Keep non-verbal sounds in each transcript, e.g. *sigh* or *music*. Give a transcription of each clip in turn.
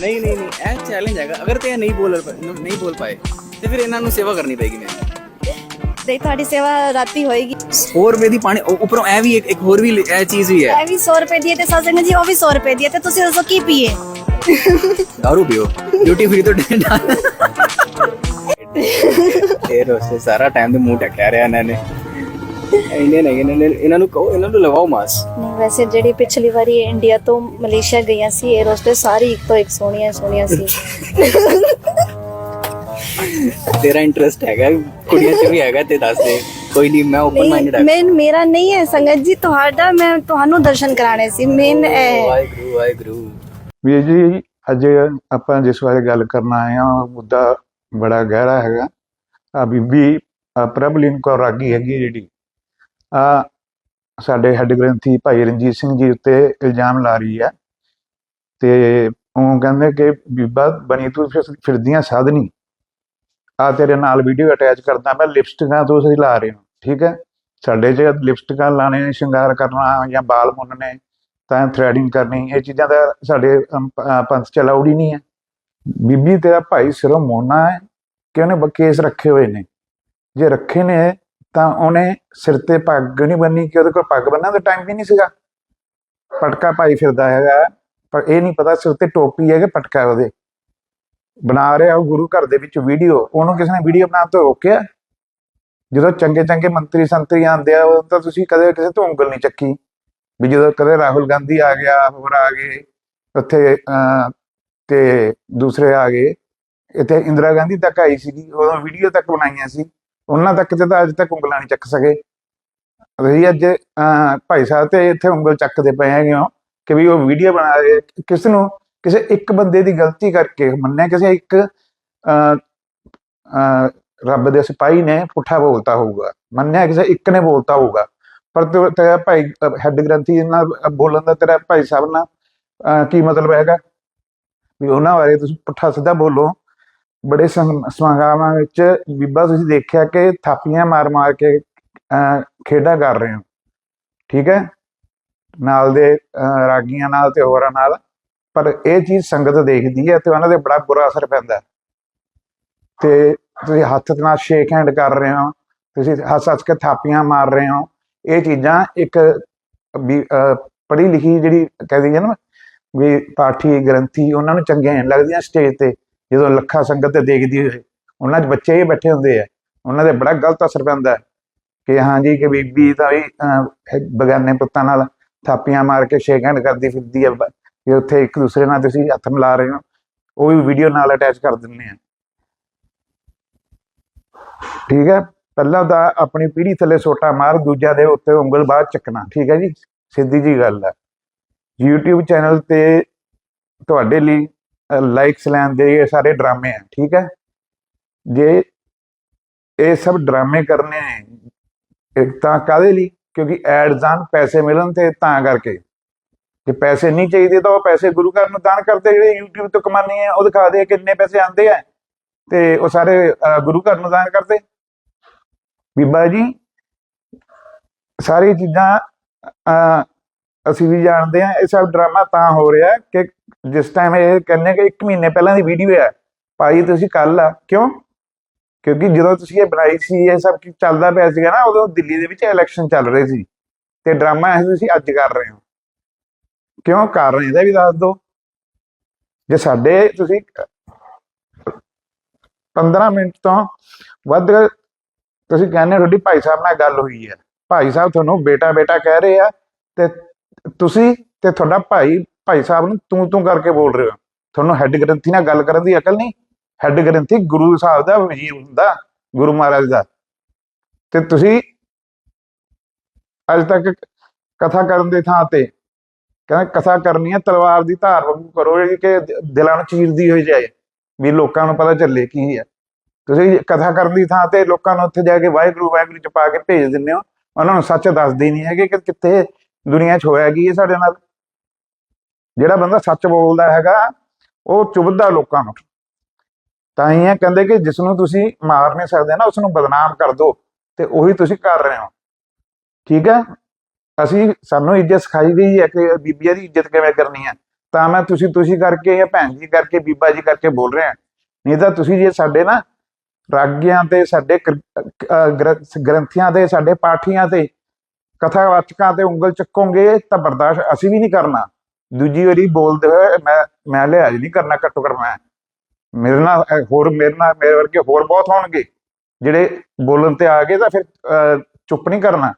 ਨਹੀਂ ਨਹੀਂ ਨਹੀਂ ਇਹ ਚੈਲੰਜ ਹੈਗਾ। ਅਗਰ ਤੇ ਨਹੀਂ ਬੋਲ ਨਹੀਂ ਬੋਲ ਪਾਏ ਤੇ ਫਿਰ ਇਹਨਾਂ ਨੂੰ ਸੇਵਾ ਕਰਨੀ ਪੈਗੀ ਮੈਨੂੰ ਤੇ ਤੁਹਾਡੀ ਸੇਵਾ ਰਾਤੀ ਹੋਏਗੀ। 100 ਰੁਪਏ ਦੀ ਪਾਣੀ ਉਹ ਉੱਪਰੋਂ ਵੀ ਇੱਕ ਹੋਰ ਵੀ ਇਹ ਚੀਜ਼ ਵੀ ਹੈ। ਇਹ ਵੀ 100 ਰੁਪਏ ਦੀ ਤੇ ਸਾਜਨ ਜੀ ਉਹ ਵੀ 100 ਰੁਪਏ ਦੀ ਤੇ ਤੁਸੀਂ ਦੱਸੋ ਕੀ ਪੀਏ? दारू ਪੀਓ। ਡਿਊਟੀ ਫ੍ਰੀ ਤੋਂ ਡੇਟਾ *laughs* ਇਹ ਰੋਸੇ ਸਾਰਾ ਟਾਈਮ ਦੇ ਮੂੰਹ ਟੱਕਿਆ ਰਿਹਾ ਨੇ। ਇਹਨੇ ਨਹੀਂ ਇਹਨਾਂ ਨੇ ਇਹਨਾਂ ਨੂੰ ਕਹੋ ਇਹਨਾਂ ਨੂੰ ਲਵਾਓ ਮਾਸ। ਨਹੀਂ ਵੈਸੇ ਜਿਹੜੀ ਪਿਛਲੀ ਵਾਰੀ ਇੰਡੀਆ ਤੋਂ ਮਲੇਸ਼ੀਆ ਗਈਆਂ ਸੀ 에ਅਰ ਹੋਸਟਸ ਸਾਰੀ ਇੱਕ ਤੋਂ ਇੱਕ ਸੋਹਣੀਆਂ ਸੋਹਣੀਆਂ ਸੀ। ਤੇਰਾ ਇੰਟਰਸਟ ਹੈਗਾ ਕੁੜੀਆਂ ਚ ਵੀ ਹੈਗਾ ਤੇ ਦੱਸ ਦੇ। ਕੋਈ ਨਹੀਂ ਮੈਂ ਓਪਨ ਮਾਈਂਡਡ ਹਾਂ ਮੈਂ ਮੇਰਾ ਨਹੀਂ ਹੈ ਸੰਗਤ ਜੀ ਤੁਹਾਡਾ ਮੈਂ ਤੁਹਾਨੂੰ ਦਰਸ਼ਨ ਕਰਾਣੇ ਸੀ ਮੇਨ ਵਾਹਿਗੁਰੂ ਵਾਹਿਗੁਰੂ। ਵੀਰ ਜੀ ਅੱਜ ਆਪਾਂ ਜਿਸ ਬਾਰੇ ਗੱਲ ਕਰਨ ਆਏ ਹਾਂ ਉਹ ਮੁੱਦਾ ਬੜਾ ਗਹਿਰਾ ਹੈਗਾ। ਆ ਬੀਬੀ ਪ੍ਰਭਲੀਨ ਕੌਰ ਰਾਗੀ ਹੈਗੀ ਹੈ ਜਿਹੜੀ। ਆ ਸਾਡੇ ਹੈੱਡ ਗ੍ਰੰਥੀ ਭਾਈ ਰਣਜੀਤ ਸਿੰਘ ਜੀ ਉੱਤੇ ਇਲਜ਼ਾਮ ਲਾ ਰਹੀ ਹੈ। ਤੇ ਉਹ ਕਹਿੰਦੇ ਕਿ ਬੀਬਾ ਬਣੀ ਤੂੰ ਫਿਰਦੀਆਂ ਸਾਧਨੀ। ਆ ਤੇਰੇ ਨਾਲ ਵੀਡੀਓ ਅਟੈਚ ਕਰਦਾ, ਮੈਂ ਲਿਪਸਟਿਕਾਂ ਤੁਸੀਂ ਲਾ ਰਹੇ ਹੋ, ਠੀਕ ਹੈ? ਸਾਡੇ ਜੇ ਲਿਪਸਟਿਕਾਂ ਲਾਣੇ, ਸ਼ਿੰਗਾਰ ਕਰਨਾ ਜਾਂ ਬਾਲ ਮੁੰਨਣੇ, ਤਾਂ ਥ੍ਰੈਡਿੰਗ ਕਰਨੀ, ਇਹ ਚੀਜ਼ਾਂ ਦਾ ਸਾਡੇ ਪੰਥ ਚ allowed ਹੀ ਨਹੀਂ ਹੈ। ਬੀਬੀ ਤੇਰਾ ਭਾਈ ਸਿਰੋਂ ਮੋਨਾ ਹੈ ਕਿ ਉਹਨੇ ਬਕੇਸ ਰੱਖੇ ਹੋਏ ਨੇ। ਜੇ ਰੱਖੇ ਨੇ ਤਾਂ ਉਹਨੇ ਸਿਰ ਤੇ ਪੱਗ ਨਹੀਂ ਬੰਨੀ ਕਿ ਉਹਦੇ ਕੋਲ ਪੱਗ ਬੰਨਣ ਦਾ ਟਾਈਮ ਵੀ ਨਹੀਂ ਸੀਗਾ। ਪਟਕਾ ਪਾਈ ਫਿਰਦਾ ਹੈਗਾ। ਪਰ ਇਹ ਨਹੀਂ ਪਤਾ ਸਿਰ ਤੇ ਟੋਪੀ ਹੈ ਕਿ ਪਟਕਾ ਉਹਦੇ। ਬਣਾ ਰਿਹਾ ਉਹ ਗੁਰੂ ਘਰ ਦੇ ਵਿੱਚ ਵੀਡੀਓ ਉਹਨੂੰ ਕਿਸੇ ਨੇ ਵੀਡੀਓ ਬਣਾਉਣ ਤੋਂ ਰੋਕਿਆ। ਜਦੋਂ ਚੰਗੇ ਚੰਗੇ ਮੰਤਰੀ ਸੰਤਰੀ ਆਉਂਦੇ ਆ ਉਹ ਤਾਂ ਤੁਸੀਂ ਕਦੇ ਕਿਸੇ ਤੋਂ ਉਂਗਲ ਨਹੀਂ ਚੱਕੀ। ਵੀ ਜਦੋਂ ਕਦੇ ਰਾਹੁਲ ਗਾਂਧੀ ਆ ਗਿਆ ਹੋਰ ਆ ਗਏ ਉੱਥੇ ਅਹ, ਤੇ ਦੂਸਰੇ ਆ ਗਏ। ਇੱਥੇ ਇੰਦਰਾ ਗਾਂਧੀ ਤੱਕ ਆਈ ਸੀਗੀ। ਉਦੋਂ ਵੀਡੀਓ ਤੱਕ ਬਣਾਈਆਂ ਸੀ। ਉਹਨਾਂ ਤੱਕ ਤੇ ਤਾਂ ਅੱਜ ਤੱਕ ਉਂਗਲਾਂ ਨਹੀਂ ਚੱਕ ਸਕੇ। ਅਸੀਂ ਅੱਜ ਅਹ, ਭਾਈ ਸਾਹਿਬ ਤੇ ਇੱਥੇ ਉਂਗਲ ਚੱਕਦੇ ਪਏ ਹੈਗੇ ਹੋ ਕਿ ਵੀ ਉਹ ਵੀਡੀਓ ਬਣਾ ਰਹੇ ਕਿਸ ਨੂੰ ਕਿਸੇ ਇੱਕ ਬੰਦੇ ਦੀ ਗਲਤੀ ਕਰਕੇ ਮੰਨਿਆ ਕਿਸੇ ਇੱਕ ਅਹ, ਅਹ, ਰੱਬ ਦੇ ਸਿਪਾਹੀ ਨੇ ਪੁੱਠਾ ਬੋਲਤਾ ਹੋਊਗਾ। ਮੰਨਿਆ ਕਿਸੇ ਇੱਕ ਨੇ ਬੋਲਤਾ ਹੋਊਗਾ। ਪਰ ਤੇਰਾ ਭਾਈ ਹੈੱਡ ਗ੍ਰੰਥੀ ਨਾਲ ਬੋਲਣ ਦਾ ਤੇਰਾ ਭਾਈ ਸਾਹਿਬ ਨਾਲ ਅਹ, ਕੀ ਮਤਲਬ ਹੈਗਾ? ਵੀ ਉਹਨਾਂ ਬਾਰੇ ਤੁਸੀਂ ਪੁੱਠਾ ਸਿੱਧਾ ਬੋਲੋ। ਬੜੇ ਸਮ- ਸਮਾਗਮਾਂ ਵਿੱਚ ਬੀਬਾ ਤੁਸੀਂ ਦੇਖਿਆ ਕਿ ਥਾਪੀਆਂ ਮਾਰ-ਮਾਰ ਕੇ ਅਹ, ਖੇਡਾਂ ਕਰ ਰਹੇ ਹੋ। ਠੀਕ ਹੈ? ਨਾਲ ਦੇ ਅਹ, ਰਾਗੀਆਂ ਨਾਲ ਤੇ ਹੋਰਾਂ ਨਾਲ। ਪਰ ਇਹ ਚੀਜ਼ ਸੰਗਤ ਦੇਖਦੀ ਹੈ ਤੇ ਉਹਨਾਂ ਦੇ ਬੜਾ ਬੁਰਾ ਅਸਰ ਪੈਂਦਾ ਤੇ ਤੁਸੀਂ ਹੱਥ ਨਾਲ ਸ਼ੇਕ ਹੈਂਡ ਕਰ ਰਹੇ ਹੋ ਤੁਸੀਂ ਹੱਸ ਹੱਸ ਕੇ ਥਾਪੀਆਂ ਮਾਰ ਰਹੇ ਹੋ। ਇਹ ਚੀਜ਼ਾਂ ਇੱਕ ਵੀ ਪੜ੍ਹੀ ਲਿਖੀ ਜਿਹੜੀ ਕਹਿੰਦੀ ਹੈ ਨਾ ਵੀ ਪਾਠੀ ਗ੍ਰੰਥੀ ਉਹਨਾਂ ਨੂੰ ਚੰਗੀਆਂ ਲੱਗਦੀਆਂ ਸਟੇਜ ਤੇ। ਜਦੋਂ ਲੱਖਾਂ ਸੰਗਤ ਤੇ ਦੇਖਦੀ ਹੋਏ ਉਹਨਾਂ 'ਚ ਬੱਚੇ ਹੀ ਬੈਠੇ ਹੁੰਦੇ ਆ। ਉਹਨਾਂ ਦੇ ਬੜਾ ਗਲਤ ਅਸਰ ਪੈਂਦਾ ਕਿ ਹਾਂਜੀ ਕਿ ਬੀਬੀ ਤਾਂ ਵੀ ਅਹ, ਬਗਾਨੇ ਪੁੱਤਾਂ ਨਾਲ ਥਾਪੀਆਂ ਮਾਰ ਕੇ ਸ਼ੇਕ ਹੈਂਡ ਕਰਦੀ ਫਿਰਦੀ ਹੈ ਬ- ਕਿ ਉੱਥੇ ਇੱਕ ਦੂਸਰੇ ਨਾਲ ਤੁਸੀਂ ਹੱਥ ਮਿਲਾ ਰਹੇ ਹੋ ਉਹ ਵੀ ਵੀਡੀਓ ਨਾਲ ਅਟੈਚ ਕਰ ਦਿੰਦੇ ਆ। ਠੀਕ ਹੈ? ਪਹਿਲਾਂ ਤਾਂ ਆਪਣੀ ਪੀੜੀ ਥੱਲੇ ਸੋਟਾ ਮਾਰ ਦੂਜਾ ਦੇ ਉੱਤੇ ਉਂਗਲ ਬਾਅਦ ਚੱਕਣਾ ਠੀਕ ਹੈ ਜੀ? ਸਿੱਧੀ ਜੀ ਗੱਲ ਹੈ। YouTube ਚੈਨਲ ਤੇ ਤੁਹਾਡੇ ਲਈ ਲਾਈਕਸ ਲੈਣ ਦੇ ਇਹ ਸਾਰੇ ਡਰਾਮੇ ਆ, ਠੀਕ ਹੈ? ਜੇ ਇਹ ਸਭ ਡਰਾਮੇ ਕਰਨੇ ਨੇ ਇੱਕ ਤਾਂ ਕਾਦੇ ਲਈ? ਕਿਉਂਕਿ ਐਡਸ ਆਨ ਪੈਸੇ ਮਿਲਣ ਤੇ ਤਾਂ ਕਰਕੇ। ਜੇ ਪੈਸੇ ਨਹੀਂ ਚਾਹੀਦੇ ਤਾਂ ਉਹ ਪੈਸੇ ਗੁਰੂ ਘਰ ਨੂੰ ਦਾਨ ਕਰਦੇ ਜਿਹੜੇ YouTube ਤੋਂ ਕਮਾਉਂਦੇ ਆ, ਉਹ ਦਿਖਾ ਦੇ ਕਿੰਨੇ ਪੈਸੇ ਆਉਂਦੇ ਆ। ਤੇ ਉਹ ਸਾਰੇ ਗੁਰੂ ਘਰ ਨੂੰ ਦਾਨ ਕਰਦੇ। ਬੀਬਾ ਜੀ, ਸਾਰੀ ਚੀਜ਼ਾਂ ਅਸੀਂ ਵੀ ਜਾਣਦੇ ਹਾਂ, ਇਹ ਸਭ ਡਰਾਮਾ ਤਾਂ ਹੋ ਰਿਹਾ ਕਿ ਜਿਸ ਟਾਈਮ ਇਹ ਕਹਿੰਦੇ ਕਿ 1 ਮਹੀਨੇ ਪਹਿਲਾਂ ਦੀ ਵੀਡੀਓ ਹੈ। ਭਾਈ, ਤੁਸੀਂ ਕੱਲ ਆ, ਕਿਉਂ? ਕਿਉਂਕਿ ਜਦੋਂ ਤੁਸੀਂ ਇਹ ਬਣਾਈ ਸੀ, ਇਹ ਸਭ ਚੱਲਦਾ ਪਿਆ ਸੀਗਾ ਨਾ, ਉਦੋਂ ਦਿੱਲੀ ਦੇ ਵਿੱਚ ਇਲੈਕਸ਼ਨ ਚੱਲ ਰਹੇ ਸੀ ਤੇ ਡਰਾਮਾ ਇਹ ਤੁਸੀਂ ਅੱਜ ਕਰ ਰਹੇ ਹੋ। ਕਿਉਂ? ਕਰ ਰਹੇ ਇਹਦਾ ਵੀ ਦੱਸ ਦਿਓ। ਜੇ ਸਾਡੇ ਤੁਸੀਂ 15 ਮਿੰਟ ਤੋਂ ਵੱਧ ਤੁਸੀਂ ਕਹਿੰਦੇ ਹੋ, ਤੁਹਾਡੀ ਭਾਈ ਸਾਹਿਬ ਨਾਲ ਗੱਲ ਹੋਈ ਹੈ। ਭਾਈ ਸਾਹਿਬ ਤੁਹਾਨੂੰ ਬੇਟਾ ਬੇਟਾ ਕਹਿ ਰਹੇ ਆ ਤੇ ਤੁਸੀਂ ਤੇ ਤੁਹਾਡਾ ਭਾਈ ਭਾਈ ਸਾਹਿਬ ਨੂੰ ਤੂੰ ਤੂੰ ਕਰਕੇ ਬੋਲ ਰਹੇ ਹੋ। ਤੁਹਾਨੂੰ ਹੈੱਡ ਗ੍ਰੰਥੀ ਨਾਲ ਗੱਲ ਕਰਨ ਦੀ ਅਕਲ ਨਹੀਂ। ਹੈੱਡ ਗ੍ਰੰਥੀ ਗੁਰੂ ਸਾਹਿਬ ਦਾ ਵਜ਼ੀਰ ਹੁੰਦਾ, ਗੁਰੂ ਮਹਾਰਾਜ ਦਾ। ਤੇ ਤੁਸੀਂ ਅੱਜ ਤੱਕ ਕਥਾ ਕਰਨ ਦੇ ਥਾਂ ਤੇ ਕਹਿੰਦਾ ਕਥਾ ਕਰਨੀ ਹੈ, ਤਲਵਾਰ ਦੀ ਧਾਰ ਵਾਂਗੂ ਕਰੋ ਜਿਹੜੀ ਕਿ ਦਿਲਾਂ ਨੂੰ ਚੀਰਦੀ ਹੋਈ ਜਾਏ, ਵੀ ਲੋਕਾਂ ਨੂੰ ਪਤਾ ਚੱਲੇ ਕੀ ਹੈ। ਤੁਸੀਂ ਕਥਾ ਕਰਨ ਦੀ ਥਾਂ ਤੇ ਲੋਕਾਂ ਨੂੰ ਉੱਥੇ ਜਾ ਕੇ ਵਾਹਿਗੁਰੂ ਵਾਹਿਗੁਰੂ ਚ ਪਾ ਕੇ ਭੇਜ ਦਿੰਦੇ ਹੋ। ਉਹਨਾਂ ਨੂੰ ਸੱਚ ਦੱਸਦੇ ਨਹੀਂ ਹੈਗੇ ਕਿ ਕਿੱਥੇ ਦੁਨੀਆ 'ਚ ਹੋਇਆ ਕੀ ਹੈ ਸਾਡੇ ਨਾਲ? ਜਿਹੜਾ ਬੰਦਾ ਸੱਚ ਬੋਲਦਾ ਹੈਗਾ, ਉਹ ਚੁਬਦਾ ਲੋਕਾਂ ਨੂੰ। ਤਾਂ ਹੀ ਇਹ ਕਹਿੰਦੇ ਕਿ ਜਿਸ ਨੂੰ ਤੁਸੀਂ ਮਾਰ ਨਹੀਂ ਸਕਦੇ ਨਾ ਉਸ ਨੂੰ ਬਦਨਾਮ ਕਰ ਦਿਓ ਤੇ ਉਹੀ ਤੁਸੀਂ ਕਰ ਰਹੇ ਹੋ। ਠੀਕ ਹੈ? ਅਸੀਂ, ਸਾਨੂੰ ਇੱਜ਼ਤ ਸਿਖਾਈ ਗਈ ਹੈ ਕਿ ਬੀਬੀਆਂ ਦੀ ਇੱਜ਼ਤ ਕਿਵੇਂ ਕਰਨੀ ਹੈ। ਤਾਂ ਮੈਂ ਤੁਸੀਂ ਤੁਸੀਂ ਕਰਕੇ ਜਾਂ ਭੈਣ ਜੀ ਕਰਕੇ, ਬੀਬਾ ਜੀ ਕਰਕੇ ਬੋਲ ਰਿਹਾ। ਨਹੀਂ ਤਾਂ ਤੁਸੀਂ ਜੇ ਸਾਡੇ ਨਾ ਰਾਗਿਆਂ ਤੇ, ਸਾਡੇ ਗ੍ਰੰਥੀਆਂ ਤੇ, ਸਾਡੇ ਪਾਠੀਆਂ ਤੇ ਕਥਾਵਾਚਕਾਂ ਤੇ ਉਂਗਲ ਚੱਕੋਗੇ ਤਾਂ ਬਰਦਾਸ਼ਤ ਅਸੀਂ ਵੀ ਨਹੀਂ ਕਰਨਾ। ਦੂਜੀ ਵਾਰੀ ਬੋਲਦੇ ਹੋਏ ਮੈਂ ਮੈਂ ਲਿਹਾਜ਼ ਨਹੀਂ ਕਰਨਾ ਘੱਟੋ ਘੱਟ ਮੈਂ। ਮੇਰੇ ਨਾਲ ਹੋਰ ਮੇਰੇ ਨਾਲ ਮੇਰੇ ਵਰਗੇ ਹੋਰ ਬਹੁਤ ਹੋਣਗੇ। ਜਿਹੜੇ ਬੋਲਣ ਤੇ ਆ ਗਏ ਤਾਂ ਫਿਰ ਅਹ, ਚੁੱਪ ਨਹੀਂ ਕਰਨਾ।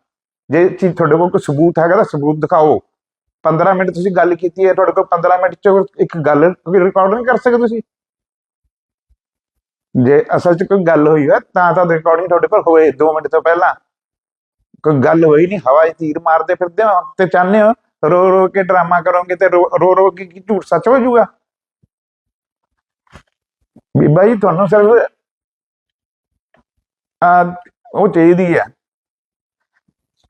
ਜੇ ਚੀਜ਼ ਤੁਹਾਡੇ ਕੋਲ ਕੋਈ ਸਬੂਤ ਹੈਗਾ ਤਾਂ ਸਬੂਤ ਦਿਖਾਓ। 15 ਮਿੰਟ ਤੁਸੀਂ ਗੱਲ ਕੀਤੀ ਹੈ ਤੁਹਾਡੇ ਕੋਲ 15 ਮਿੰਟ ਚ ਇੱਕ ਗੱਲ ਰਿਕਾਰਡ ਨਹੀਂ ਕਰ ਸਕਦੇ ਤੁਸੀਂ। ਜੇ ਅਸਲ ਚ ਕੋਈ ਗੱਲ ਹੋਈ ਹੈ ਤਾਂ ਤਾਂ ਰਿਕਾਰਡਿੰਗ ਤੁਹਾਡੇ ਕੋਲ ਹੋਏ 2 ਮਿੰਟ ਤੋਂ ਪਹਿਲਾਂ। ਕੋਈ ਗੱਲ ਹੋਈ ਨਹੀਂ ਹਵਾ 'ਚ ਤੀਰ ਮਾਰਦੇ ਫਿਰਦੇ ਹੋ, ਤੇ ਚਾਹੁੰਦੇ ਹੋ ਰੋ ਰੋ ਕੇ ਡਰਾਮਾ ਕਰੋਗੇ ਤੇ ਰੋ ਰੋ ਰੋ ਕੇ ਕੀ ਝੂਠ ਸੱਚ ਹੋ ਜਾਊਗਾ? ਬੀਬਾ ਜੀ ਤੁਹਾਨੂੰ ਸਿਰਫ ਆ ਉਹ ਚਾਹੀਦੀ ਹੈ।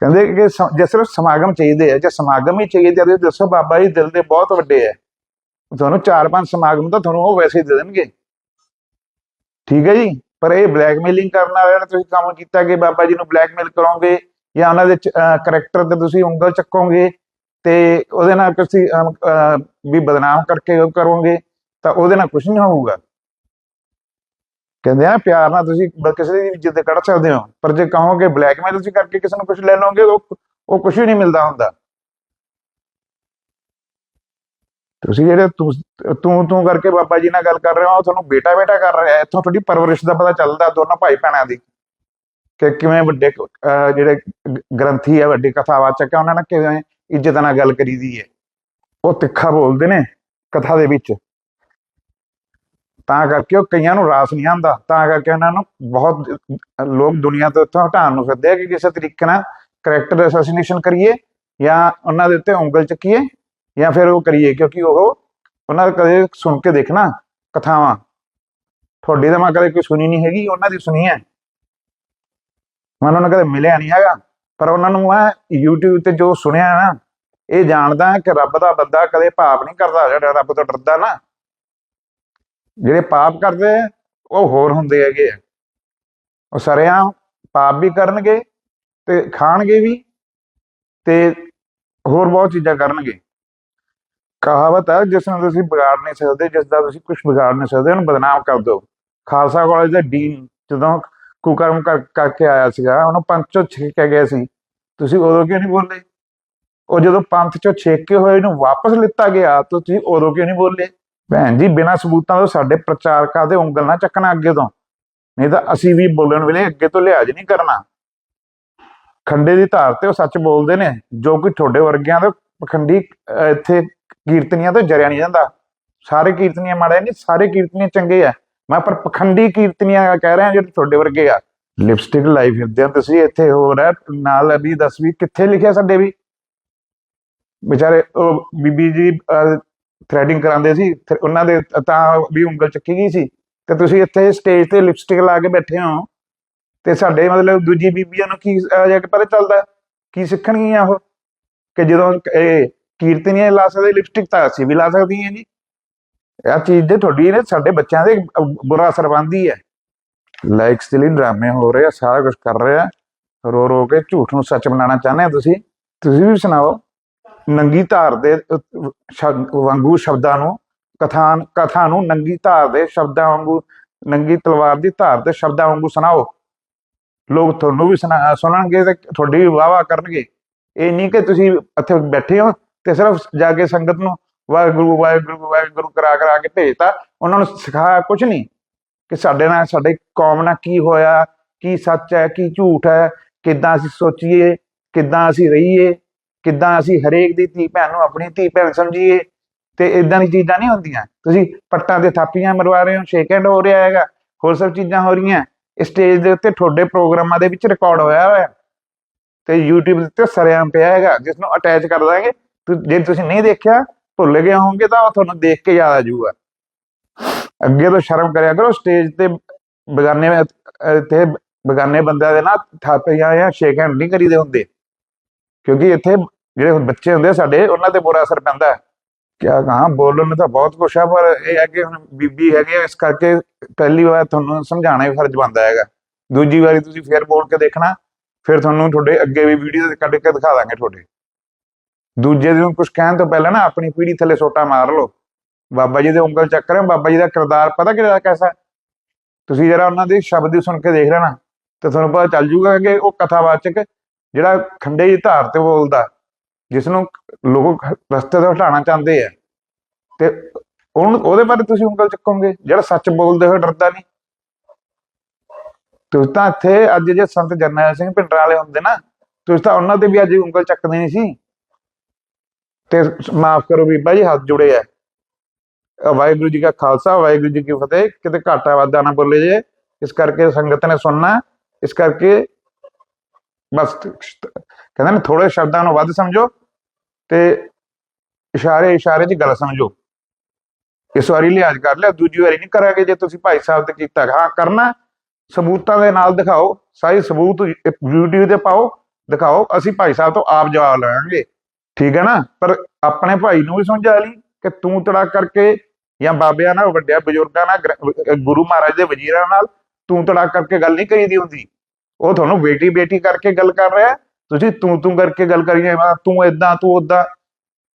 ਕਹਿੰਦੇ ਕਿ ਜੇ ਸਿਰਫ ਸਮਾਗਮ ਚਾਹੀਦੇ ਆ, ਜੇ ਸਮਾਗਮ ਹੀ ਚਾਹੀਦੇ ਆ, ਤੇ ਦੱਸੋ ਬਾਬਾ ਜੀ ਦਿਲ ਦੇ ਬਹੁਤ ਵੱਡੇ ਆ। ਤੁਹਾਨੂੰ ਚਾਰ ਪੰਜ ਸਮਾਗਮ ਤਾਂ ਤੁਹਾਨੂੰ ਉਹ ਵੈਸੇ ਦੇ ਦੇਣਗੇ। ਠੀਕ ਹੈ ਜੀ? ਪਰ ਇਹ ਬਲੈਕਮੇਲਿੰਗ ਕਰਨ ਵਾਲਿਆਂ ਨੇ ਤੁਸੀਂ ਕੰਮ ਕੀਤਾ ਕਿ ਬਾਬਾ ਜੀ ਨੂੰ ਬਲੈਕਮੇਲ ਕਰੋਗੇ ਜਾਂ ਉਹਨਾਂ ਦੇ ਕਰੈਕਟਰ ਤੇ ਤੁਸੀਂ ਉਂਗਲ ਚੱਕੋਗੇ ਤੇ ਉਹਦੇ ਨਾਲ ਤੁਸੀਂ ਅਹ, ਵੀ ਬਦਨਾਮ ਕਰਕੇ ਕਰੋਗੇ ਤਾਂ ਉਹਦੇ ਨਾਲ ਕੁਝ ਨਹੀਂ ਹੋਊਗਾ। ਕਹਿੰਦੇ ਆ ਪਿਆਰ ਨਾਲ ਤੁਸੀਂ ਕਿਸੇ ਦੀ ਜਿੱਦ ਕੱਢ ਸਕਦੇ ਹੋ ਪਰ ਜੇ ਕਹੋਗੇ ਬਲੈਕਮੇਲ ਤੁਸੀਂ ਕਰਕੇ ਕਿਸੇ ਨੂੰ ਕੁਝ ਲੈ ਲਓਗੇ ਉਹ ਉਹ ਕੁਝ ਵੀ ਨਹੀਂ ਮਿਲਦਾ ਹੁੰਦਾ। ਤੁਸੀਂ ਜਿਹੜੇ ਤੂੰ ਤੂੰ ਤੂੰ ਕਰਕੇ ਬਾਬਾ ਜੀ ਨਾਲ ਗੱਲ ਕਰ ਰਹੇ ਹੋ ਉਹ ਤੁਹਾਨੂੰ ਬੇਟਾ ਬੇਟਾ ਕਰ ਰਿਹਾ ਇੱਥੋਂ ਤੁਹਾਡੀ ਪਰਵਰਿਸ਼ ਦਾ ਪਤਾ ਚੱਲਦਾ ਦੋਨੋਂ ਭਾਈ ਭੈਣਾਂ ਦੀ। ਕਿ ਕਿਵੇਂ ਵੱਡੇ ਅਹ, ਜਿਹੜੇ ਗ੍ਰੰਥੀ ਆ ਵੱਡੇ ਕਥਾਵਾਚਕ ਆ ਉਹਨਾਂ ਨਾਲ ਕਿਵੇਂ ਇੱਜ਼ਤ ਨਾਲ ਗੱਲ ਕਰੀਦੀ ਹੈ ਉਹ ਤਿੱਖਾ ਬੋਲਦੇ ਨੇ ਕਥਾ ਦੇ ਵਿੱਚ। ਤਾਂ ਕਰਕੇ ਉਹ ਕਈਆਂ ਨੂੰ ਰਾਸ ਨਹੀਂ ਆਉਂਦਾ। ਤਾਂ ਕਰਕੇ ਉਹਨਾਂ ਨੂੰ ਬਹੁਤ ਲੋਕ ਦੁਨੀਆ ਤੋਂ ਇੱਥੋਂ ਹਟਾਉਣ ਨੂੰ ਫਿਰਦੇ ਆ ਕਿ ਕਿਸੇ ਤਰੀਕੇ ਨਾਲ ਕਰੈਕਟਰ ਅਸੈਸੀਨੇਸ਼ਨ ਕਰੀਏ ਜਾਂ ਉਹਨਾਂ ਦੇ ਉੱਤੇ ਉਂਗਲ ਚੱਕੀਏ ਜਾਂ ਫਿਰ ਉਹ ਕਰੀਏ ਕਿਉਂਕਿ ਉਹ ਉਹਨਾਂ ਦਾ ਕਦੇ ਸੁਣ ਕੇ ਦੇਖਣਾ ਕਥਾਵਾਂ। ਤੁਹਾਡੀ ਤਾਂ ਮੈਂ ਕਦੇ ਕੋਈ ਸੁਣੀ ਨਹੀਂ ਹੈਗੀ ਉਹਨਾਂ ਦੀ ਸੁਣੀ ਹੈ। ਮੈਂ ਉਹਨਾਂ ਨੂੰ ਕਦੇ ਮਿਲਿਆ ਨਹੀਂ ਹੈਗਾ, ਪਰ ਉਹਨਾਂ ਨੂੰ ਮੈਂ YouTube ਤੇ ਜੋ ਸੁਣਿਆ ਨਾ, ਇਹ ਜਾਣਦਾ ਕਿ ਰੱਬ ਦਾ ਬੰਦਾ ਕਦੇ ਪਾਪ ਨਹੀਂ ਕਰਦਾ, ਜਿਹੜਾ ਰੱਬ ਤੋਂ ਡਰਦਾ ਨਾ, ਜਿਹੜੇ ਪਾਪ ਕਰਦੇ ਉਹ ਹੋਰ ਹੁੰਦੇ ਹੈਗੇ ਆ। ਉਹ ਸਰਿਆਂ ਪਾਪ ਵੀ ਕਰਨਗੇ ਤੇ ਖਾਣਗੇ ਵੀ ਤੇ ਹੋਰ ਬਹੁਤ ਚੀਜ਼ਾਂ ਕਰਨਗੇ। ਕਹਾਵਤ ਹੈ, ਜਿਸ ਨੂੰ ਤੁਸੀਂ ਵਿਗਾੜ ਨਹੀਂ ਸਕਦੇ, ਜਿਸ ਦਾ ਤੁਸੀਂ ਕੁਝ ਵਿਗਾੜ ਨਹੀਂ ਸਕਦੇ, ਉਹਨੂੰ ਬਦਨਾਮ ਕਰ ਦਿਓ। ਖਾਲਸਾ ਕਾਲਜ ਦਾ ਡੀਨ ਜਦੋਂ ਕੁਕਰਮ ਕਰ- ਕਰਕੇ ਆਇਆ ਸੀਗਾ, ਉਹਨੂੰ ਪੰਥ ਚੋਂ ਛੇਕ ਕੇ ਗਏ ਸੀ। ਤੁਸੀਂ ਉਦੋਂ ਕਿਉਂ ਨਹੀਂ ਬੋਲੇ? ਉਹ ਜਦੋਂ ਪੰਥ ਚੋਂ ਛੇਕ ਕੇ ਹੋਏ ਨੂੰ ਵਾਪਸ ਲਿੱਤਾ ਗਿਆ, ਤਾਂ ਤੁਸੀਂ ਉਦੋਂ ਕਿਉਂ ਨਹੀਂ ਬੋਲੇ? ਭੈਣ ਜੀ, ਬਿਨਾਂ ਸਬੂਤਾਂ ਤੋਂ ਸਾਡੇ ਪ੍ਰਚਾਰਕਾਂ ਦੇ ਉਂਗਲ ਨਾ ਚੱਕਣਾ ਅੱਗੇ ਤੋਂ? ਨਹੀਂ ਤਾਂ ਅਸੀਂ ਵੀ ਬੋਲਣ ਵੇਲੇ ਅੱਗੇ ਤੋਂ ਲਿਹਾਜ਼ ਨਹੀਂ ਕਰਨਾ। ਖੰਡੇ ਦੀ ਧਾਰ ਤੇ ਉਹ ਸੱਚ ਬੋਲਦੇ ਨੇ, ਜੋ ਕਿ ਤੁਹਾਡੇ ਵਰਗਿਆਂ ਦਾ ਪਖੰਡੀ ਇੱਥੇ ਕੀਰਤਨੀਆਂ ਤੋਂ ਜਰਿਆ ਨਹੀਂ ਜਾਂਦਾ। ਸਾਰੇ ਕੀਰਤਨੀਆਂ ਮਾੜੇ ਨਹੀਂ, ਸਾਰੇ ਕੀਰਤਨੀਆਂ ਚੰਗੇ ਆ। ਮੈਂ ਪਰ ਪਖੰਡੀ ਕੀਰਤਨੀਆਂ ਕਹਿ ਰਿਹਾ ਜਿਹੜੇ ਤੁਹਾਡੇ ਵਰਗੇ ਆ। ਲਿਪਸਟਿਕ ਲਾਈ ਫਿਰਦੇ ਆ ਤੁਸੀਂ ਇੱਥੇ ਹੋ ਰਿਹਾ ਨਾਲ ਅਭੀ ਵੀ ਕਿੱਥੇ ਲਿਖਿਆ ਸਾਡੇ ਵੀ। ਵਿਚਾਰੇ ਉਹ ਬੀਬੀ ਜੀ ਥ੍ਰੈਡਿੰਗ ਕਰਾਉਂਦੇ ਸੀ ਉਹਨਾਂ ਦੇ ਤਾਂ ਵੀ ਉਂਗਲ ਚੱਕੀ ਗਈ ਸੀ। ਤੇ ਤੁਸੀਂ ਇੱਥੇ ਸਟੇਜ ਤੇ ਲਿਪਸਟਿਕ ਲਾ ਕੇ ਬੈਠੇ ਹੋ। ਤੇ ਸਾਡੇ ਮਤਲਬ ਦੂਜੀ ਬੀਬੀਆਂ ਨੂੰ ਕੀ ਅਹ, ਜਾ ਕੇ ਪਤਾ ਚੱਲਦਾ ਕੀ ਸਿੱਖਣਗੀਆਂ ਉਹ? ਕਿ ਜਦੋਂ ਇਹ ਕੀਰਤਨੀਆਂ ਲਾ ਸਕਦੇ ਲਿਪਸਟਿਕ ਤਾਂ ਅਸੀਂ ਵੀ ਲਾ ਸਕਦੀਆਂ ਜੀ। ਇਹ ਚੀਜ਼ ਦੇ ਤੁਹਾਡੀ ਨੇ ਸਾਡੇ ਬੱਚਿਆਂ ਦੇ ਬੁਰਾ ਅਸਰ ਪਾਉਂਦੀ ਹੈ। ਲਾਈਕਸ ਦੇ ਲਈ ਡਰਾਮੇ ਹੋ ਰਹੇ ਆ ਸਾਰਾ ਕੁਝ ਕਰ ਰਹੇ ਆ ਰੋ ਰੋ ਕੇ ਝੂਠ ਨੂੰ ਸੱਚ ਬਣਾਉਣਾ ਚਾਹੁੰਦੇ ਆ ਤੁਸੀਂ? ਤੁਸੀਂ ਵੀ ਸੁਣਾਓ। ਨੰਗੀ ਧਾਰ ਦੇ ਵਾਂਗੂ ਸ਼ਬਦਾਂ ਨੂੰ, ਕਥਾ ਕਥਾ ਨੂੰ ਨੰਗੀ ਧਾਰ ਦੇ ਸ਼ਬਦਾਂ ਵਾਂਗੂ, ਨੰਗੀ ਤਲਵਾਰ ਦੀ ਧਾਰ ਦੇ ਸ਼ਬਦਾਂ ਵਾਂਗੂ ਸੁਣਾਓ। ਲੋਕ ਤੁਹਾਨੂੰ ਵੀ ਸੁਣਾ, ਸੁਣਨਗੇ ਤੇ ਤੁਹਾਡੀ ਵੀ ਵਾਹ ਵਾਹ ਕਰਨਗੇ। ਇਹ ਨਹੀਂ ਕਿ ਤੁਸੀਂ ਇੱਥੇ ਬੈਠੇ ਹੋ ਤੇ ਸਿਰਫ ਜਾ ਕੇ ਸੰਗਤ ਨੂੰ ਵਾਹਿਗੁਰੂ ਵਾਹਿਗੁਰੂ ਵਾਹਿਗੁਰੂ ਕਰਾ ਕਰਾ ਕੇ ਭੇਜਤਾ। ਉਹਨਾਂ ਨੂੰ ਸਿਖਾਇਆ ਕੁਝ ਨਹੀਂ ਕਿ ਸਾਡੇ ਨਾਲ, ਸਾਡੇ ਕੌਮ ਨਾਲ ਕੀ ਹੋਇਆ, ਕੀ ਸੱਚ ਹੈ, ਕੀ ਝੂਠ ਹੈ, ਕਿੱਦਾਂ ਅਸੀਂ ਸੋਚੀਏ, ਕਿੱਦਾਂ ਅਸੀਂ ਰਹੀਏ, ਕਿੱਦਾਂ ਅਸੀਂ ਹਰੇਕ ਦੀ ਧੀ ਭੈਣ ਨੂੰ ਆਪਣੀ ਧੀ ਭੈਣ ਸਮਝੀਏ। ਤੇ ਇਦਾਂ ਦੀ ਚੀਜ਼ਾਂ ਨਹੀਂ ਹੁੰਦੀਆਂ। ਤੁਸੀਂ ਪੱਟਾਂ ਤੇ ਥਾਪੀਆਂ ਮਰਵਾ ਰਹੇ ਹੋ ਸ਼ੇਕ ਹੈਂਡ ਹੋ ਰਿਹਾ ਹੈਗਾ, ਹੋਰ ਸਭ ਚੀਜ਼ਾਂ ਹੋ ਰਹੀਆਂ। ਸਟੇਜ ਦੇ ਉੱਤੇ ਤੁਹਾਡੇ ਪ੍ਰੋਗਰਾਮਾਂ ਦੇ ਵਿੱਚ ਰਿਕਾਰਡ ਹੋਇਆ ਹੋਇਆ। ਤੇ YouTube ਦੇ ਉੱਤੇ ਸਰੇਆਮ ਪਿਆ ਹੈਗਾ, ਜਿਸ ਨੂੰ ਅਟੈਚ ਕਰ ਦਾਂਗੇ। ਜੇ ਤੁਸੀਂ ਨਹੀਂ ਦੇਖਿਆ ਭੁੱਲ ਗਏ ਹੋਵੋਗੇ ਤਾਂ ਉਹ ਤੁਹਾਨੂੰ ਦੇਖ ਕੇ ਯਾਦ ਆ ਜਾਊਗਾ। ਅੱਗੇ ਤੋਂ ਸ਼ਰਮ ਕਰਿਆ ਕਰੋ ਸਟੇਜ ਤੇ ਬਗਾਨੇ ਅਹ, ਤੇ ਬਗਾਨੇ ਬੰਦਿਆਂ ਦੇ ਨਾਲ ਥਾਪੀਆਂ ਜਾਂ ਸ਼ੇਕ ਹੈਂਡ ਨਹੀਂ ਕਰੀਦੇ ਹੁੰਦੇ। ਕਿਉਂਕਿ ਇੱਥੇ ਜਿਹੜੇ ਬੱਚੇ ਹੁੰਦੇ ਸਾਡੇ ਉਹਨਾਂ ਤੇ ਬੁਰਾ ਅਸਰ ਪੈਂਦਾ ਹੈ। ਕਿਆ ਕਹਾਂ ਬੋਲਣ ਨੂੰ ਤਾਂ ਬਹੁਤ ਕੁਛ ਆ ਪਰ ਇਹ ਹੈ ਕਿ ਹੁਣ ਬੀਬੀ ਹੈਗੇ ਆ, ਇਸ ਕਰਕੇ ਪਹਿਲੀ ਵਾਰ ਤੁਹਾਨੂੰ ਸਮਝਾਉਣਾ ਹੀ ਫਰਜ਼ ਬਣਦਾ ਹੈਗਾ। ਦੂਜੀ ਵਾਰੀ ਤੁਸੀਂ ਫੇਰ ਬੋਲ ਕੇ ਦੇਖਣਾ ਫਿਰ ਤੁਹਾਨੂੰ ਤੁਹਾਡੇ ਅੱਗੇ ਵੀ ਵੀਡੀਓ ਕੱਢ ਕੇ ਦਿਖਾ ਦਾਂਗੇ ਤੁਹਾਡੇ। ਦੂਜੇ ਨੂੰ ਕੁਝ ਕਹਿਣ ਤੋਂ ਪਹਿਲਾਂ ਨਾ ਆਪਣੀ ਪੀੜੀ ਥੱਲੇ ਸੋਟਾ ਮਾਰ ਲਓ। ਬਾਬਾ ਜੀ ਦੇ ਉਂਗਲ ਚੱਕ ਰਹੇ ਹੋ, ਬਾਬਾ ਜੀ ਦਾ ਕਿਰਦਾਰ ਪਤਾ ਕਿਹੜਾ ਕੈਸਾ ਤੁਸੀਂ ਜਰਾ ਉਹਨਾਂ ਦੇ ਸ਼ਬਦ ਸੁਣ ਕੇ ਦੇਖ ਲੈਣਾ ਤੇ ਤੁਹਾਨੂੰ ਪਤਾ ਚੱਲ ਜੂਗਾ ਕਿ ਉਹ ਕਥਾਵਾਚਕ ਜਿਹੜਾ ਖੰਡੇ ਦੀ ਧਾਰ ਤੇ ਬੋਲਦਾ ਜਿਸ ਨੂੰ ਲੋਕ ਰਸਤੇ ਤੋਂ ਹਟਾਉਣਾ ਚਾਹੁੰਦੇ ਆ। ਤੇ ਉਹਨੂੰ ਉਹਦੇ ਬਾਰੇ ਤੁਸੀਂ ਉਂਗਲ ਚੱਕੋਗੇ ਜਿਹੜਾ ਸੱਚ ਬੋਲਦੇ ਹੋਏ ਡਰਦਾ ਨਹੀਂ। ਤੁਸੀਂ ਤਾਂ ਇੱਥੇ ਅੱਜ ਜੇ ਸੰਤ ਜਰਨੈਲ ਸਿੰਘ ਪਿੰਡਰ ਵਾਲੇ ਹੁੰਦੇ ਨਾ ਤੁਸੀਂ ਤਾਂ ਉਹਨਾਂ ਤੇ ਵੀ ਅੱਜ ਉਂਗਲ ਚੱਕਦੇ ਨਹੀਂ ਸੀ। ਤੇ ਮਾਫ ਕਰੋ ਬੀਬਾ ਜੀ, ਹੱਥ ਜੁੜੇ ਆ। ਵਾਹਿਗੁਰੂ ਜੀ ਕਾ ਖਾਲਸਾ, ਵਾਹਿਗੁਰੂ ਜੀ ਕੀ ਫਤਿਹ। ਕਿਤੇ ਘਾਟਾ ਵਾਧਾ ਨਾ ਬੋਲੇ ਜੇ। ਇਸ ਕਰਕੇ ਸੰਗਤ ਨੇ ਸੁਣਨਾ। ਇਸ ਕਰਕੇ ਬਸ ਕਹਿੰਦੇ ਨੇ ਥੋੜੇ ਸ਼ਬਦਾਂ ਨੂੰ ਵੱਧ ਸਮਝੋ ਤੇ ਇਸ਼ਾਰੇ ਇਸ਼ਾਰੇ 'ਚ ਗੱਲ ਸਮਝੋ। ਇਸ ਵਾਰੀ ਲਿਹਾਜ਼ ਕਰ ਲਿਆ, ਦੂਜੀ ਵਾਰੀ ਨਹੀਂ ਕਰਾਂਗੇ ਜੇ ਤੁਸੀਂ ਭਾਈ ਸਾਹਿਬ ਤੇ ਕੀਤਾ। ਹਾਂ, ਕਰਨਾ। ਸਬੂਤਾਂ ਦੇ ਨਾਲ ਦਿਖਾਓ। ਸਾਰੇ ਸਬੂਤ ਵੀਡੀਓ ਤੇ ਪਾਓ, ਦਿਖਾਓ। ਅਸੀਂ ਭਾਈ ਸਾਹਿਬ ਤੋਂ ਆਪ ਜਵਾਬ ਲਵਾਂਗੇ। ਠੀਕ ਹੈ ਨਾ? ਪਰ ਆਪਣੇ ਭਾਈ ਨੂੰ ਵੀ ਸਮਝਾ ਲਈ ਕਿ ਤੂੰ ਤੜਾ ਕਰਕੇ ਜਾਂ ਬਾਬਿਆਂ ਨਾਲ, ਵੱਡਿਆਂ ਬਜ਼ੁਰਗਾਂ ਨਾਲ, ਗੁਰੂ ਮਹਾਰਾਜ ਦੇ ਵਜ਼ੀਰਾਂ ਨਾਲ ਤੂੰ ਤੜਾ ਕਰਕੇ ਗੱਲ ਨਹੀਂ ਕਰੀਦੀ ਹੁੰਦੀ। ਉਹ ਤੁਹਾਨੂੰ ਬੇਟੀ ਬੇਟੀ ਕਰਕੇ ਗੱਲ ਕਰ ਰਿਹਾ ਤੁਸੀਂ ਤੂੰ ਤੂੰ ਕਰਕੇ ਗੱਲ ਕਰੀ ਜਾਏ ਤੂੰ ਇਦਾਂ ਤੂੰ ਉਦਾਂ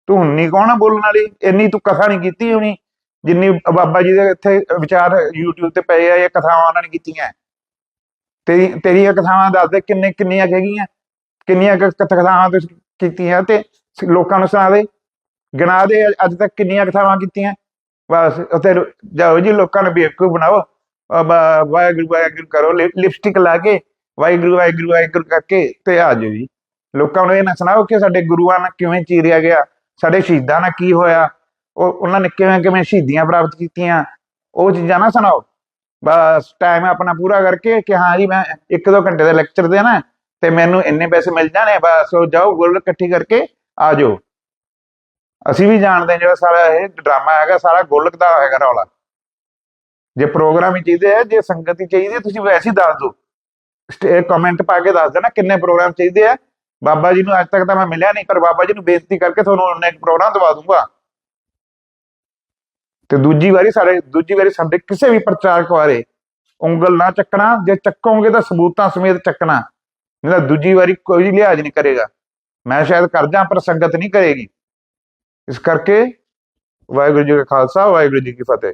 ਤੂੰ ਨਹੀਂ ਕੌਣ ਆ ਬੋਲਣ ਵਾਲੀ? ਇੰਨੀ ਤੂੰ ਕਥਾ ਨਹੀਂ ਕੀਤੀ ਹੋਣੀ। ਜਿੰਨੀ ਬਾਬਾ ਜੀ ਦੇ ਇੱਥੇ ਵਿਚਾਰ YouTube ਤੇ ਪਏ ਆ ਜਾਂ ਕਥਾਵਾਂ ਉਹਨਾਂ ਨੇ ਕੀਤੀਆਂ। ਤੇਰੀ, ਤੇਰੀਆਂ ਕਥਾਵਾਂ ਦੱਸ ਦੇ ਕਿੰਨੇ, ਕਿੰਨੀਆਂ ਹੈਗੀਆਂ? ਕਿੰਨੀਆਂ ਕਥਾਵਾਂ ਤੁਸੀਂ ਕੀਤੀਆਂ ਤੇ ਲੋਕਾਂ ਨੂੰ ਸੁਣਾ ਦੇ, ਗਿਣਾ ਦੇ, ਅੱਜ ਤੱਕ ਕਿੰਨੀਆਂ ਕਥਾਵਾਂ ਕੀਤੀਆਂ। ਬਸ, ਉੱਥੇ ਜਾਓ ਜੀ ਲੋਕਾਂ ਨੂੰ ਬੇਵਕੂਫ ਬਣਾਓ। ਵਾਹਿਗੁਰੂ ਵਾਹਿਗੁਰੂ ਕਰੋ ਲਿਪਸਟਿਕ ਲਾ ਕੇ, ਵਾਹਿਗੁਰੂ ਵਾਹਿਗੁਰੂ ਵਾਹਿਗੁਰੂ ਕਰਕੇ ਤੇ ਆ ਜਾਓ ਜੀ। ਲੋਕਾਂ ਨੂੰ ਇਹ ਨਾ ਸੁਣਾਓ ਕਿ ਸਾਡੇ ਗੁਰੂਆਂ ਨਾਲ ਕਿਵੇਂ ਚੀਰਿਆ ਗਿਆ, ਸਾਡੇ ਸ਼ਹੀਦਾਂ ਨਾਲ ਕੀ ਹੋਇਆ, ਉਹ, ਉਹਨਾਂ ਨੇ ਕਿਵੇਂ ਕਿਵੇਂ ਸ਼ਹੀਦੀਆਂ ਪ੍ਰਾਪਤ ਕੀਤੀਆਂ, ਉਹ ਚੀਜ਼ਾਂ ਨਾ ਸੁਣਾਓ। ਬਸ ਟਾਈਮ ਆਪਣਾ ਪੂਰਾ ਕਰਕੇ ਕਿ ਹਾਂ ਜੀ, ਮੈਂ ਇੱਕ ਦੋ ਘੰਟੇ ਦਾ ਲੈਕਚਰ ਦੇਣਾ ਤੇ ਮੈਨੂੰ ਇੰਨੇ ਪੈਸੇ ਮਿਲ ਜਾਣੇ ਬਸ ਉਹ ਜਾਓ ਗੋਲ ਇਕੱਠੀ ਕਰਕੇ ਆ ਜਾਓ। ਅਸੀਂ ਵੀ ਜਾਣਦੇ ਹਾਂ ਜਿਹੜਾ ਸਾਰਾ ਇਹ ਡਰਾਮਾ ਹੈਗਾ ਸਾਰਾ ਗੋਲਕ ਦਾ ਹੈਗਾ ਰੌਲਾ। ਜੇ ਪ੍ਰੋਗਰਾਮ ਹੀ ਚਾਹੀਦੇ ਆ ਜੇ ਸੰਗਤ ਹੀ ਚਾਹੀਦੀ ਹੈ, ਤੁਸੀਂ ਵੈਸੇ ਹੀ ਦੱਸ ਦਿਓ। ਕਮੈਂਟ ਪਾ ਕੇ ਦੱਸ ਦੇਣਾ ਕਿੰਨੇ ਪ੍ਰੋਗਰਾਮ ਚਾਹੀਦੇ ਆ। ਬਾਬਾ ਜੀ ਨੂੰ ਅੱਜ ਤੱਕ ਤਾਂ ਮੈਂ ਮਿਲਿਆ ਨਹੀਂ ਪਰ ਬਾਬਾ ਜੀ ਨੂੰ ਬੇਨਤੀ ਕਰਕੇ ਤੁਹਾਨੂੰ ਉਹਨੇ ਇੱਕ ਪ੍ਰੋਗਰਾਮ ਦਵਾ ਦੂੰਗਾ। ਤੇ ਦੂਜੀ ਵਾਰੀ ਸਾਡੇ ਦੂਜੀ ਵਾਰੀ ਸਾਡੇ ਕਿਸੇ ਵੀ ਪ੍ਰਚਾਰਕ ਬਾਰੇ ਉਂਗਲ ਨਾ ਚੱਕਣਾ ਜੇ ਚੱਕੋਗੇ ਤਾਂ ਸਬੂਤਾਂ ਸਮੇਤ ਚੱਕਣਾ। ਨਹੀਂ ਦੂਜੀ ਵਾਰੀ ਕੋਈ ਲਿਹਾਜ਼ ਨਹੀਂ ਕਰੇਗਾ। ਮੈਂ ਸ਼ਾਇਦ ਕਰ ਜਾਂ, ਪਰ ਸੰਗਤ ਨਹੀਂ ਕਰੇਗੀ। ਇਸ ਕਰਕੇ ਵਾਹਿਗੁਰੂ ਜੀ ਕਾ ਖਾਲਸਾ, ਵਾਹਿਗੁਰੂ ਜੀ ਕੀ ਫਤਿਹ।